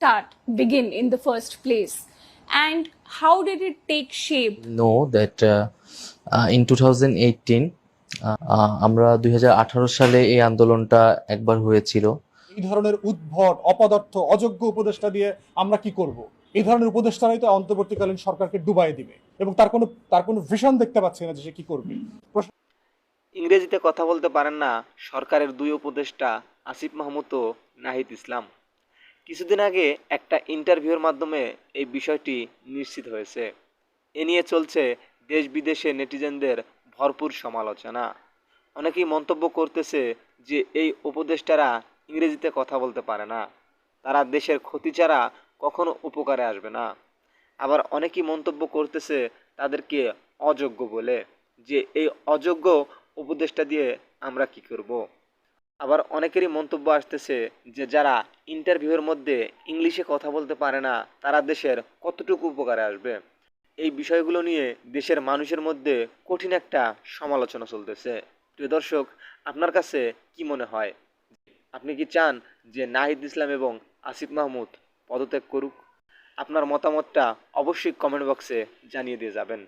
start, begin in the first place? And how did it take shape? know that uh, uh, in 2018 uh, uh, আমরা দুই সালে এই আন্দোলনটা একবার হয়েছিল এই ধরনের উদ্ভট অপদার্থ অযোগ্য উপদেষ্টা দিয়ে আমরা কি করব এই ধরনের উপদেষ্টারাই তো অন্তর্বর্তীকালীন সরকারকে ডুবাই দিবে এবং তার কোনো তার কোনো ভিশন দেখতে পাচ্ছি না যে সে কি করবে ইংরেজিতে কথা বলতে পারেন না সরকারের দুই উপদেষ্টা আসিফ মাহমুদ ও নাহিদ ইসলাম কিছুদিন আগে একটা ইন্টারভিউর মাধ্যমে এই বিষয়টি নিশ্চিত হয়েছে। এ নিয়ে চলছে দেশ বিদেশে নেটিজেনদের ভরপুর সমালোচনা। অনেকেই মন্তব্য করতেছে যে এই উপদেষ্টারা ইংরেজিতে কথা বলতে পারে না। তারা দেশের ক্ষতি ছাড়া কখনো উপকারে আসবে না। আবার অনেকেই মন্তব্য করতেছে তাদেরকে অযোগ্য বলে, যে এই অযোগ্য উপদেষ্টা দিয়ে আমরা কি করব। আবার অনেকেরই মন্তব্য আসতেছে যে যারা ইন্টারভিউয়ের মধ্যে ইংলিশে কথা বলতে পারে না, তারা দেশের কতটুকু উপকারে আসবে? এই বিষয়গুলো নিয়ে দেশের মানুষের মধ্যে কঠিন একটা সমালোচনা চলতেছে। প্রিয় দর্শক, আপনার কাছে কি মনে হয়? আপনি কি চান যে নাহিদ ইসলাম এবং আসিফ মাহমুদ পদত্যাগ করুক? আপনার মতামতটা অবশ্যই কমেন্ট বক্সে জানিয়ে দিয়ে যাবেন।